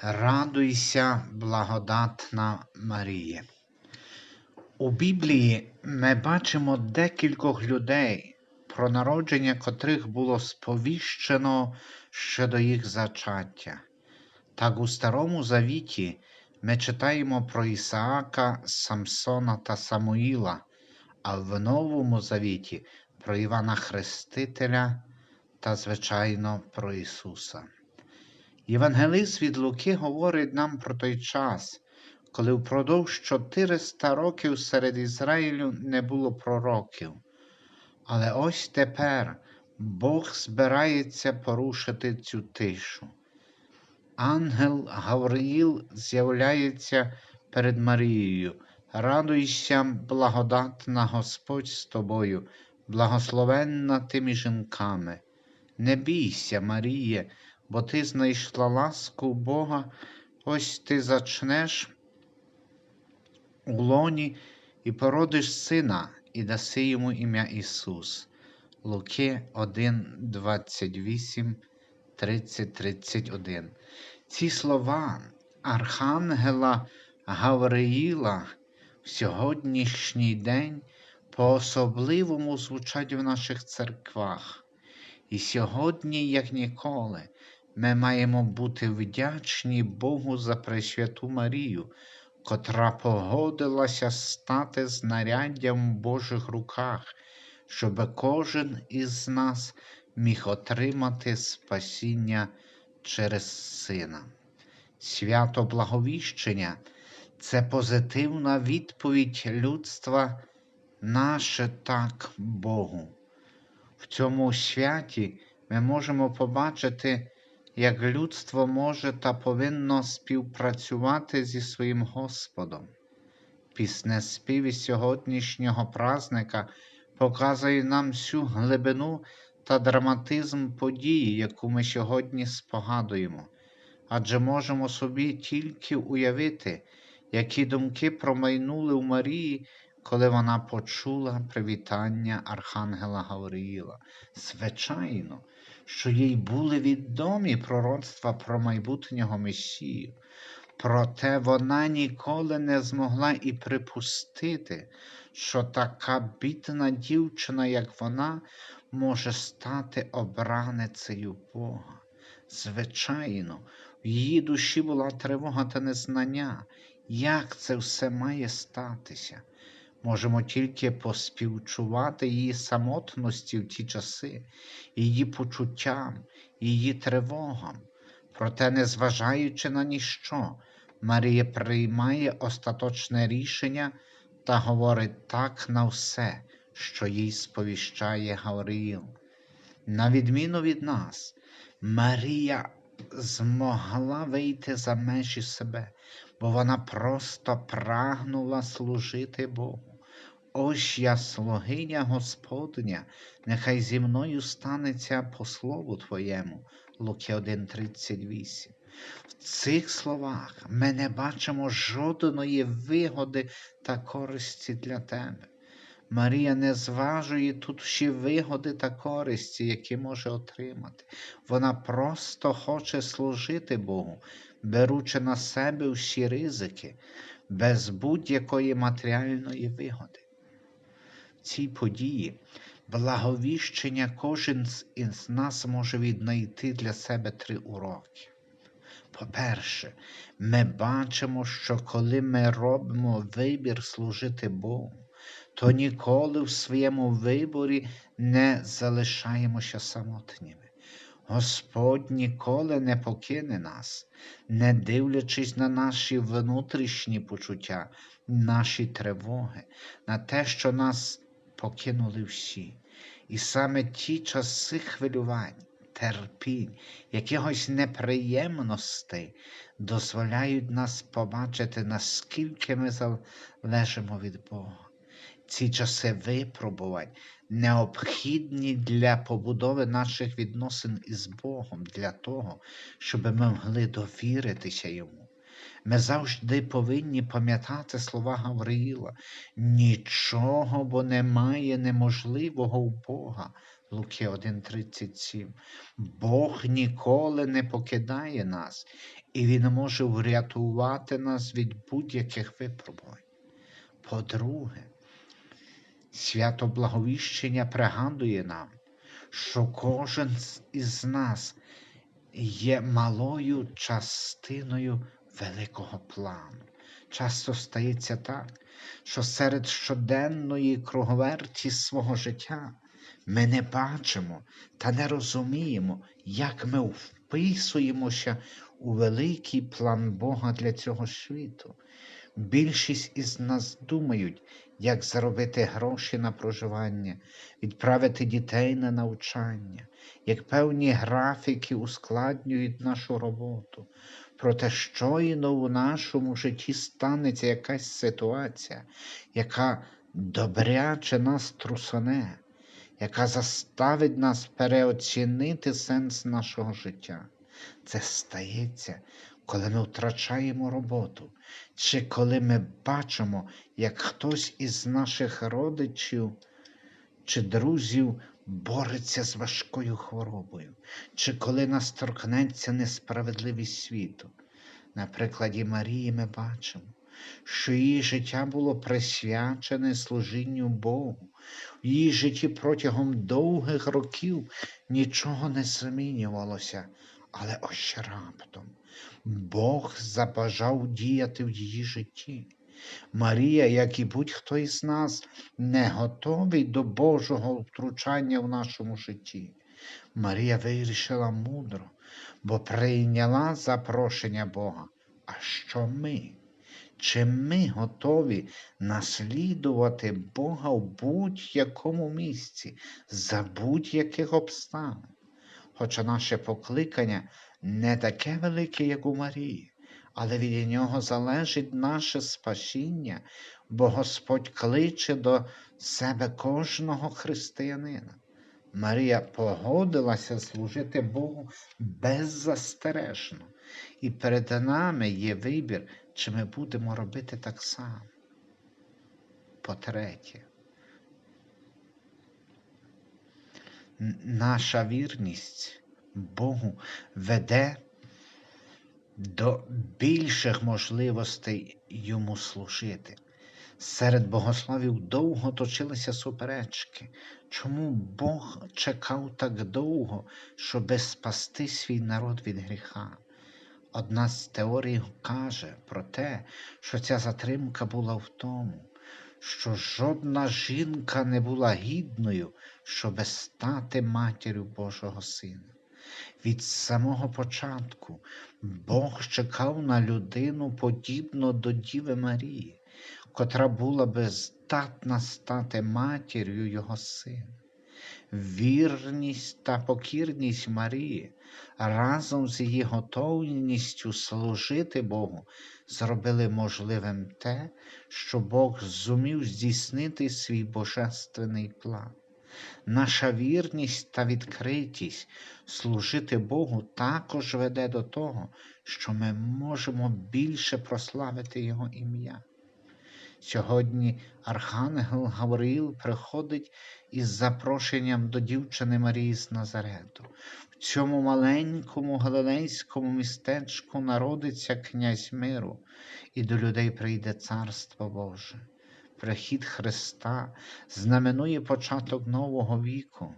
Радуйся, благодатна Марія. У Біблії ми бачимо декількох людей, про народження котрих було сповіщено ще до їх зачаття. Так у Старому Завіті ми читаємо про Ісаака, Самсона та Самуїла, а в Новому Завіті про Івана Хрестителя та, звичайно, про Ісуса. Євангелист від Луки говорить нам про той час, коли впродовж 400 років серед Ізраїлю не було пророків. Але ось тепер Бог збирається порушити цю тишу. Ангел Гавриїл з'являється перед Марією. Радуйся, благодатна Господь з тобою, благословенна тими жінками. Не бійся, Маріє, бо ти знайшла ласку Бога, ось ти зачнеш у лоні і породиш сина, і даси йому ім'я Ісус. Луки 1, 28, 30, 31. Ці слова Архангела Гавриїла в сьогоднішній день по-особливому звучать в наших церквах. І сьогодні, як ніколи, ми маємо бути вдячні Богу за Пресвяту Марію, котра погодилася стати знаряддям в Божих руках, щоб кожен із нас міг отримати спасіння через Сина. Свято Благовіщення це позитивна відповідь людства наше так Богу. В цьому святі ми можемо побачити, як людство може та повинно співпрацювати зі своїм Господом. Пісне спів із сьогоднішнього празника показує нам всю глибину та драматизм події, яку ми сьогодні спогадуємо, адже можемо собі тільки уявити, які думки промайнули у Марії, коли вона почула привітання Архангела Гавриїла. Звичайно, що їй були відомі пророцтва про майбутнього Месію, проте вона ніколи не змогла і припустити, що така бідна дівчина, як вона, може стати обраницею Бога. Звичайно, в її душі була тривога та незнання, як це все має статися. Можемо тільки поспівчувати її самотності в ті часи, її почуттям, її тривогам. Проте, незважаючи на ніщо, Марія приймає остаточне рішення та говорить так на все, що їй сповіщає Гавриїл. На відміну від нас, Марія змогла вийти за межі себе, бо вона просто прагнула служити Богу. Ось я слугиня Господня, нехай зі мною станеться по слову Твоєму. Луки 1,38. В цих словах ми не бачимо жодної вигоди та користі для тебе. Марія не зважує тут ще вигоди та користі, які може отримати. Вона просто хоче служити Богу, беручи на себе всі ризики, без будь-якої матеріальної вигоди. Цій події благовіщення кожен із нас може віднайти для себе три уроки. По-перше, ми бачимо, що коли ми робимо вибір служити Богу, то ніколи в своєму виборі не залишаємося самотніми. Господь ніколи не покине нас, не дивлячись на наші внутрішні почуття, наші тривоги, на те, що нас покинули всі. І саме ті часи хвилювань, терпінь, якихось неприємностей дозволяють нас побачити, наскільки ми залежимо від Бога. Ці часи випробувань необхідні для побудови наших відносин із Богом, для того, щоб ми могли довіритися Йому. Ми завжди повинні пам'ятати слова Гавриїла. Нічого, бо немає неможливого у Бога. Луки 1,37. Бог ніколи не покидає нас і Він може врятувати нас від будь-яких випробувань. По-друге, свято Благовіщення пригадує нам, що кожен із нас є малою частиною великого плану. Часто стається так, що серед щоденної круговерті свого життя ми не бачимо та не розуміємо, як ми вписуємося у великий план Бога для цього світу. Більшість із нас думають, як заробити гроші на проживання, відправити дітей на навчання, як певні графіки ускладнюють нашу роботу. Проте щойно у нашому житті станеться якась ситуація, яка добряче нас трусоне, яка заставить нас переоцінити сенс нашого життя. Це стається, коли ми втрачаємо роботу, чи коли ми бачимо, як хтось із наших родичів чи друзів бореться з важкою хворобою, чи коли нас торкнеться несправедливість світу. На прикладі Марії ми бачимо, що її життя було присвячене служінню Богу. В її житті протягом довгих років нічого не змінювалося, але ось раптом Бог забажав діяти в її житті. Марія, як і будь-хто із нас, не готовий до Божого втручання в нашому житті. Марія вирішила мудро, бо прийняла запрошення Бога. А що ми? Чи ми готові наслідувати Бога в будь-якому місці, за будь-яких обставин? Хоча наше покликання не таке велике, як у Марії, але від нього залежить наше спасіння, бо Господь кличе до себе кожного християнина. Марія погодилася служити Богу беззастережно, і перед нами є вибір, чи ми будемо робити так само. По-третє, наша вірність Богу веде до більших можливостей йому служити. Серед богословів довго точилися суперечки. Чому Бог чекав так довго, щоби спасти свій народ від гріха? Одна з теорій каже про те, що ця затримка була в тому, що жодна жінка не була гідною, щоби стати матір'ю Божого Сина. Від самого початку Бог чекав на людину подібно до Діви Марії, котра була би здатна стати матір'ю Його сина. Вірність та покірність Марії разом з її готовністю служити Богу зробили можливим те, що Бог зумів здійснити свій божественний план. Наша вірність та відкритість служити Богу також веде до того, що ми можемо більше прославити Його ім'я. Сьогодні Архангел Гавриїл приходить із запрошенням до дівчини Марії з Назарету. В цьому маленькому галилейському містечку народиться князь миру, і до людей прийде Царство Боже. Прихід Христа знаменує початок нового віку,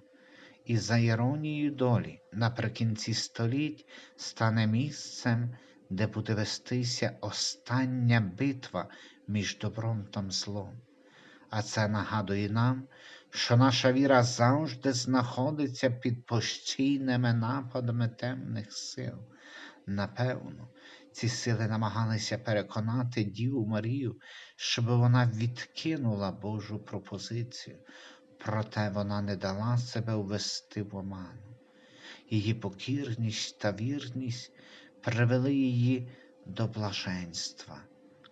і за іронією долі наприкінці століть стане місцем, де буде вестися остання битва між добром та злом. А це нагадує нам, що наша віра завжди знаходиться під постійними нападами темних сил. Напевно, ці сили намагалися переконати Діву Марію, щоб вона відкинула Божу пропозицію, проте вона не дала себе ввести в оману. Її покірність та вірність привели її до блаженства,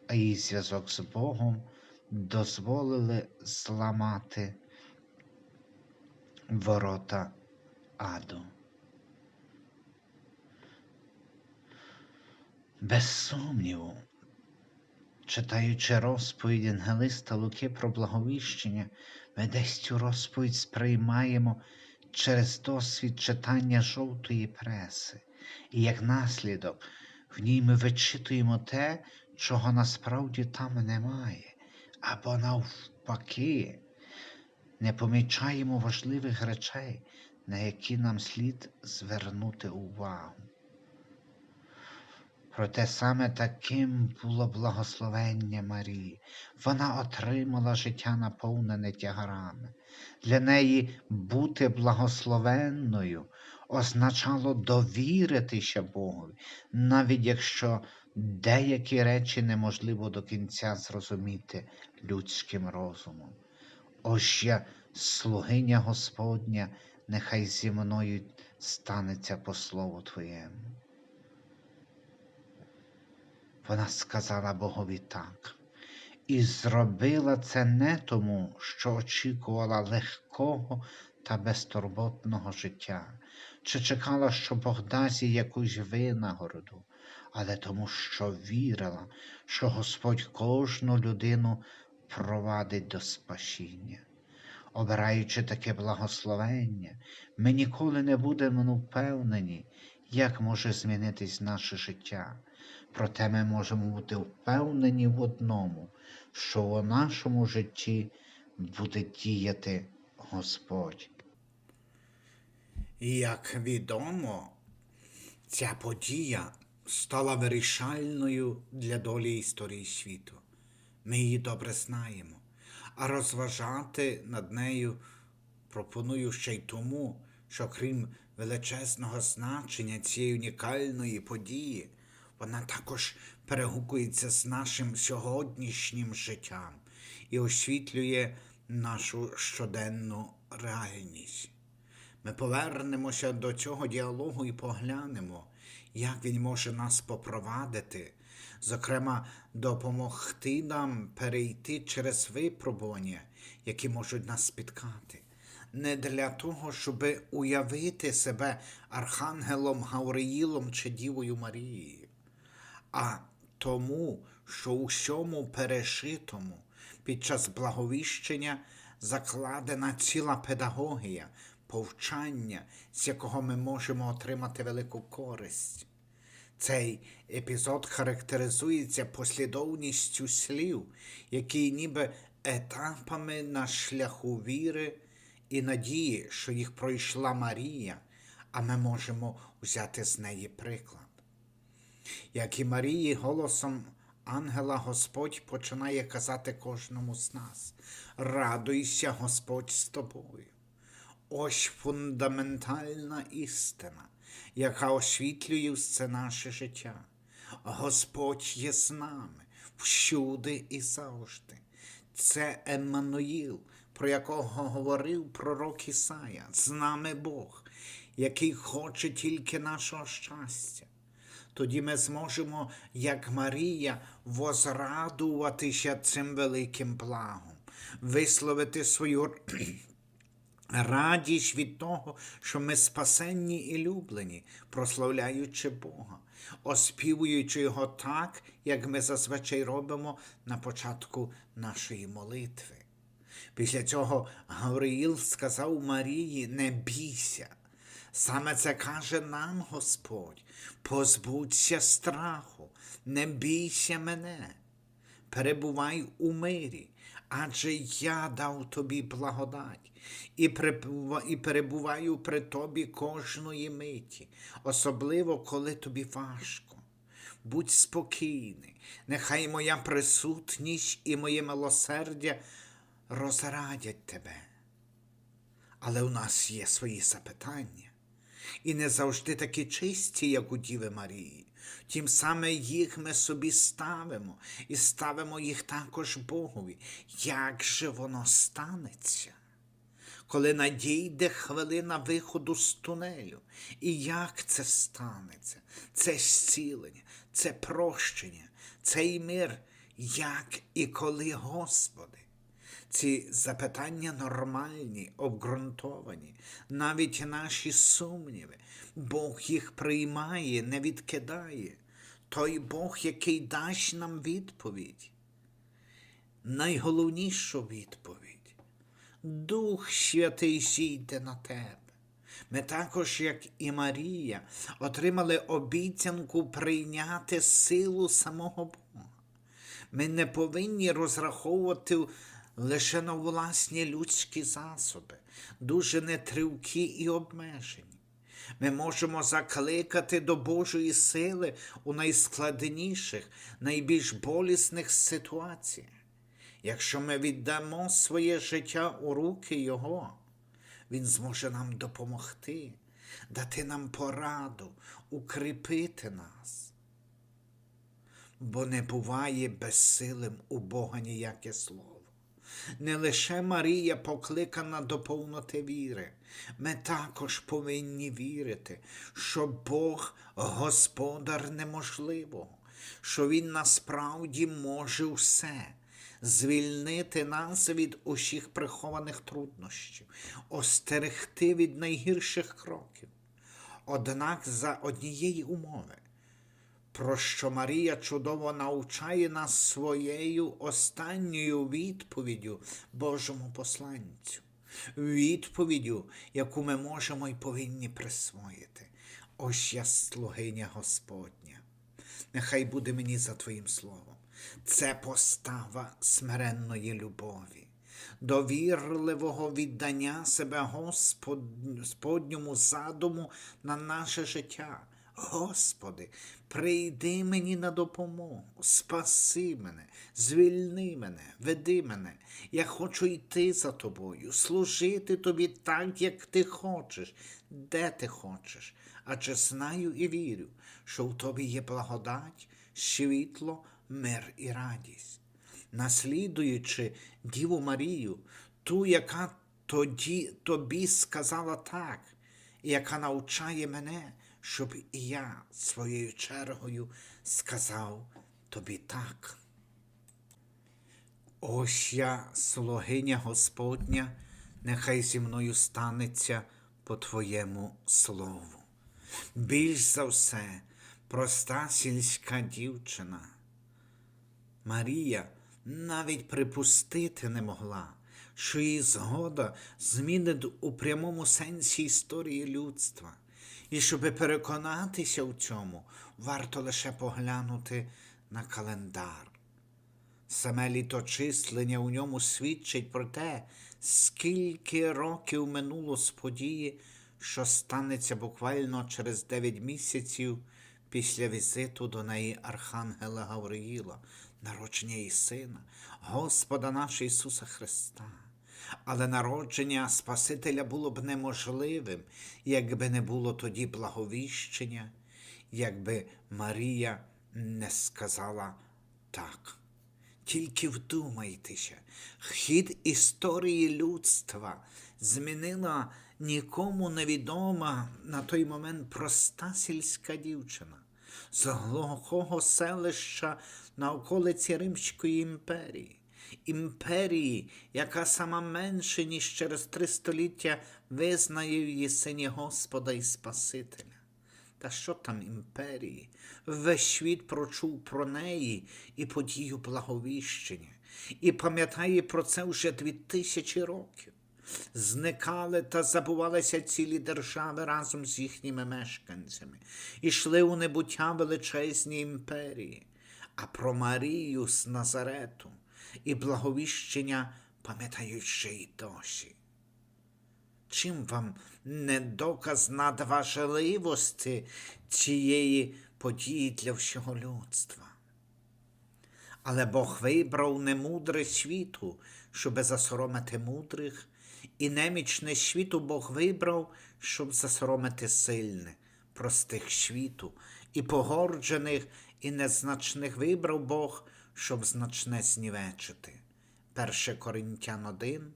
а її зв'язок з Богом дозволили зламати ворота аду. Без сумніву, читаючи розповідь Ангелиста Луки про благовіщення, ми десь цю розповідь сприймаємо через досвід читання жовтої преси, і як наслідок В ній ми вичитуємо те, чого насправді там немає, або навпаки, не помічаємо важливих речей, на які нам слід звернути увагу. Проте саме таким було благословення Марії. Вона отримала життя наповнене тягарами. Для неї бути благословенною означало довіритися Богові, навіть якщо деякі речі неможливо до кінця зрозуміти людським розумом. Ось я, слугиня Господня, нехай зі мною станеться по слову Твоєму. Вона сказала Богові так. І зробила це не тому, що очікувала легкого та безтурботного життя, чи чекала, що Бог дасть їй якусь винагороду, але тому, що вірила, що Господь кожну людину провадить до спасіння. Обираючи таке благословення, ми ніколи не будемо впевнені, як може змінитись наше життя. Проте ми можемо бути впевнені в одному, що у нашому житті буде діяти Господь. Як відомо, ця подія стала вирішальною для долі історії світу. Ми її добре знаємо, а розважати над нею пропоную ще й тому, що крім величезного значення цієї унікальної події, вона також перегукується з нашим сьогоднішнім життям і освітлює нашу щоденну реальність. Ми повернемося до цього діалогу і поглянемо, як він може нас попровадити, зокрема, допомогти нам перейти через випробування, які можуть нас спіткати. Не для того, щоб уявити себе Архангелом Гавриїлом чи Дівою Марією, а тому, що у всьому перешитому під час благовіщення закладена ціла педагогія, повчання, з якого ми можемо отримати велику користь. Цей епізод характеризується послідовністю слів, які ніби етапами на шляху віри і надії, що їх пройшла Марія, а ми можемо взяти з неї приклад. Як і Марії, голосом ангела Господь починає казати кожному з нас: Радуйся, Господь з тобою. Ось фундаментальна істина, яка освітлює все наше життя. Господь є з нами всюди і завжди. Це Еммануїл, про якого говорив пророк Ісая, з нами Бог, який хоче тільки нашого щастя. Тоді ми зможемо, як Марія, возрадуватися цим великим благом, висловити свою радість від того, що ми спасенні і люблені, прославляючи Бога, оспівуючи Його так, як ми зазвичай робимо на початку нашої молитви. Після цього Гавриїл сказав Марії: не бійся. Саме це каже нам Господь, позбудься страху, не бійся мене, перебувай у мирі, адже я дав тобі благодать і перебуваю при тобі кожної миті, особливо коли тобі важко. Будь спокійний, нехай моя присутність і моє милосердя розрадять тебе. Але у нас є свої запитання, і не завжди такі чисті, як у Діви Марії. Тим саме їх ми собі ставимо і ставимо їх також Богові. Як же воно станеться? Коли надійде хвилина виходу з тунелю, і як це станеться? Це зцілення, це прощення, цей мир, як і коли, Господи. Ці запитання нормальні, обґрунтовані, навіть наші сумніви. Бог їх приймає, не відкидає. Той Бог, який дасть нам відповідь. Найголовнішу відповідь. Дух Святий зійде на тебе. Ми також, як і Марія, отримали обіцянку прийняти силу самого Бога. Ми не повинні розраховувати лише на власні людські засоби, дуже нетривкі і обмежені. Ми можемо закликати до Божої сили у найскладніших, найбільш болісних ситуаціях. Якщо ми віддамо своє життя у руки Його, Він зможе нам допомогти, дати нам пораду, укріпити нас. Бо не буває безсилим у Бога ніяке слово. Не лише Марія покликана до повноти віри, ми також повинні вірити, що Бог господар неможливого, що Він насправді може все, звільнити нас від усіх прихованих труднощів, остерегти від найгірших кроків. Однак за однієї умови про що Марія чудово навчає нас своєю останньою відповіддю Божому посланцю, відповіддю, яку ми можемо і повинні присвоїти. Ось я слугиня Господня. Нехай буде мені за Твоїм словом. Це постава смиренної любові, довірливого віддання себе Господньому задуму на наше життя. Господи, прийди мені на допомогу, спаси мене, звільни мене, веди мене. Я хочу йти за тобою, служити тобі так, як ти хочеш, де ти хочеш. Адже знаю і вірю, що в тобі є благодать, світло, мир і радість. Наслідуючи Діву Марію, ту, яка тоді тобі сказала так, і яка навчає мене, щоб і я своєю чергою сказав тобі так. Ось я, слугиня Господня, нехай зі мною станеться по Твоєму слову. Більш за все, проста сільська дівчина. Марія навіть припустити не могла, що її згода змінить у прямому сенсі історії людства. І щоби переконатися в цьому, варто лише поглянути на календар. Саме літочислення у ньому свідчить про те, скільки років минуло з події, що станеться буквально через дев'ять місяців після візиту до неї Архангела Гавриїла, народження її сина, Господа нашого Ісуса Христа. Але народження Спасителя було б неможливим, якби не було тоді благовіщення, якби Марія не сказала так. Тільки вдумайтеся, хід історії людства змінила нікому невідома на той момент проста сільська дівчина з глухого селища на околиці Римської імперії. Імперії, яка сама менше, ніж через три століття визнає в її сині Господа і Спасителя. Та що там імперії? Весь світ прочув про неї і подію благовіщення, і пам'ятає про це вже дві тисячі років. Зникали та забувалися цілі держави разом з їхніми мешканцями, ішли у небуття величезні імперії, а про Марію з Назарету і благовіщення пам'ятають й досі. Чим вам не доказ надважливості цієї події для всього людства? Але Бог вибрав немудре світу, щоби засоромити мудрих, і немічне світу Бог вибрав, щоб засоромити сильне, простих світу, і погорджених, і незначних вибрав Бог, щоб значне знівечити. 1 Коринтян 1,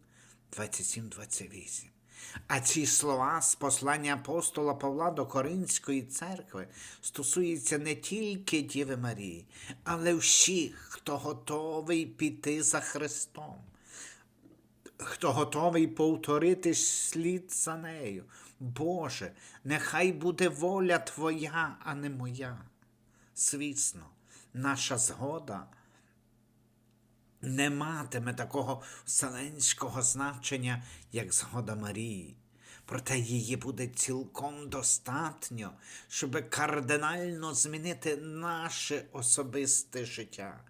27-28. А ці слова з послання апостола Павла до Коринської церкви стосуються не тільки Діви Марії, але всіх, хто готовий піти за Христом, хто готовий повторити слід за нею. Боже, нехай буде воля Твоя, а не моя. Звісно, наша згода не матиме такого вселенського значення, як згода Марії. проте її буде цілком достатньо, щоб кардинально змінити наше особисте життя,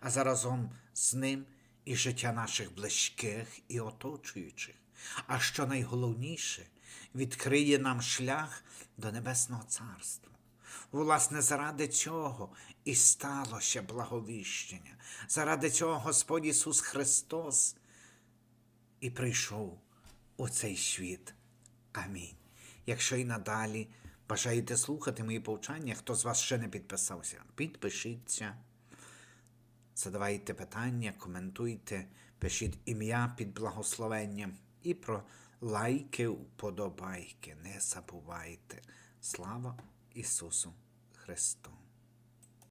а заразом з ним і життя наших близьких і оточуючих. А що найголовніше, відкриє нам шлях до Небесного Царства. Власне, заради цього і сталося благовіщення. Заради цього Господь Ісус Христос і прийшов у цей світ. Амінь. Якщо і надалі бажаєте слухати мої повчання, хто з вас ще не підписався, підпишіться, задавайте питання, коментуйте, пишіть ім'я під благословенням і про лайки, вподобайки. Не забувайте. Слава Ісусу Христу!